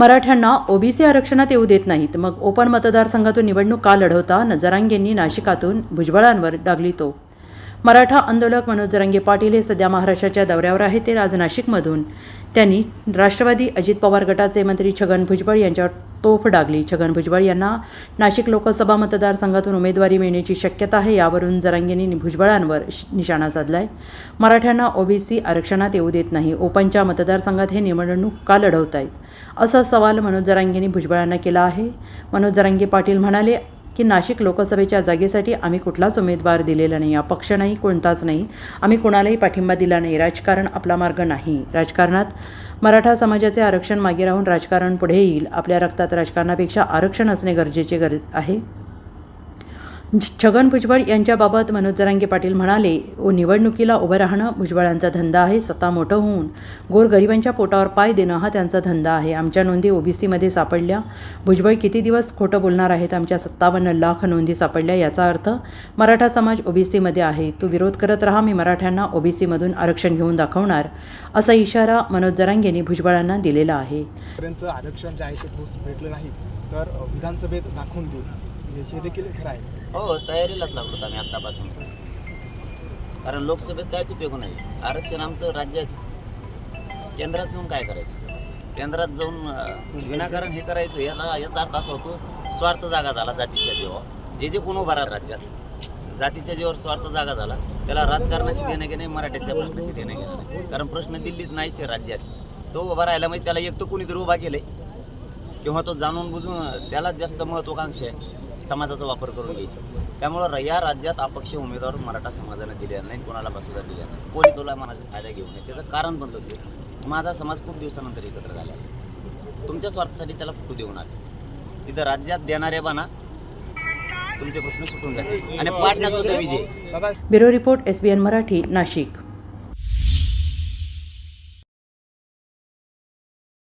मराठ्यांना ओबीसी आरक्षणात येऊ देत नाहीत. मग ओपन मतदारसंघातून निवडणूक का लढवता नजरांगेंनी नाशिकातून भुजबळांवर डागली तो मराठा आंदोलक मनोज रंगे पाटील हे सध्या महाराष्ट्राच्या दौऱ्यावर आहेत. ते आज नाशिकमधून त्यांनी राष्ट्रवादी अजित पवार गटाचे मंत्री छगन भुजबळ यांच्यावर तोफ डागली. छगन भुजबळ यांना नाशिक लोकसभा मतदारसंघातून उमेदवारी मिळण्याची शक्यता आहे यावरून जरांगेंनी भुजबळांवर श- निशाणा साधलाय. मराठ्यांना ओबीसी आरक्षणात येऊ देत नाही. ओपनच्या मतदारसंघात हे निवडणूक का लढवत आहेत असा सवाल मनोज जरांगेंनी भुजबळांना केला आहे. मनोज जरांगे पाटील म्हणाले की नाशिक लोकसभेच्या जागेसाठी आम्ही कुठलाच उमेदवार दिलेला नाही. अपक्ष नाही कोणताच नाही. आम्ही कोणालाही पाठिंबा दिला नाही. राजकारण आपला मार्ग नाही. राजकारणात मराठा समाजाचे आरक्षण मागे राहून राजकारण पुढे येईल. आपल्या रक्तात राजकारणापेक्षा आरक्षण असणे गरजेचे गर आहे. छगन भुजबळ यांच्याबाबत मनोज जरांगे पाटील म्हणाले ओ निवडणुकीला उभं राहणं भुजबळांचा धंदा आहे स्वतः मोठं होऊन. गोरगरिबांच्या पोटावर पाय देणं हा त्यांचा धंदा आहे. आमच्या नोंदी ओबीसीमध्ये सापडल्या. भुजबळ किती दिवस खोटं बोलणार आहेत? आमच्या सत्तावन्न लाख नोंदी सापडल्या याचा अर्थ मराठा समाज ओबीसीमध्ये आहे. तू विरोध करत राहा मी मराठ्यांना ओबीसीमधून आरक्षण घेऊन दाखवणार. असा इशारा मनोज जरांगेंनी भुजबळांना दिलेला आहे. आरक्षण जे आहे ते भेटलं नाही तर विधानसभेत दाखवून देऊ. हे देखील खरं आहे. हो तयारीलाच लागलो होतो आम्ही आत्तापासूनच. कारण लोकसभेत कायच उपयोग नाही आरक्षण आमचं राज्यात केंद्रात जाऊन काय करायचं? केंद्रात जाऊन अं, विनाकारण हे करायचं याला याचा अर्थ असा होतो स्वार्थ जागा झाला जातीच्या जीवावर. जे जे कोण उभा राहत राज्यात जातीच्या जीवावर स्वार्थ जागा झाला त्याला राजकारणाशी देणं घेणे मराठ्याच्या प्रश्नाशी देणं घेणं नाही. कारण प्रश्न दिल्लीत नाहीच आहे राज्यात. तो उभा राहिला म्हणजे त्याला एक तर कोणीतरी उभा केलंय. किंवा तो जाणून बुजून त्यालाच जास्त महत्त्वाकांक्षी आहे. समाजाचा वापर करून घ्यायचो. त्यामुळं या राज्यात अपक्ष उमेदवार मराठा समाजाने दिलेला नाही कोणाला बसवता दिला नाही. कोणी तुला मनाचा फायदा घेऊ नये त्याचं कारण पण तसं आहे. माझा समाज खूप दिवसानंतर एकत्र झाला तुमच्या स्वार्थासाठी त्याला फुटू देऊ नका तिथं राज्यात देणारे बना तुमचे प्रश्न सुटून जातील. आणि पाटणा सुद्धा विजय. Bureau report S B N Marathi Nashik.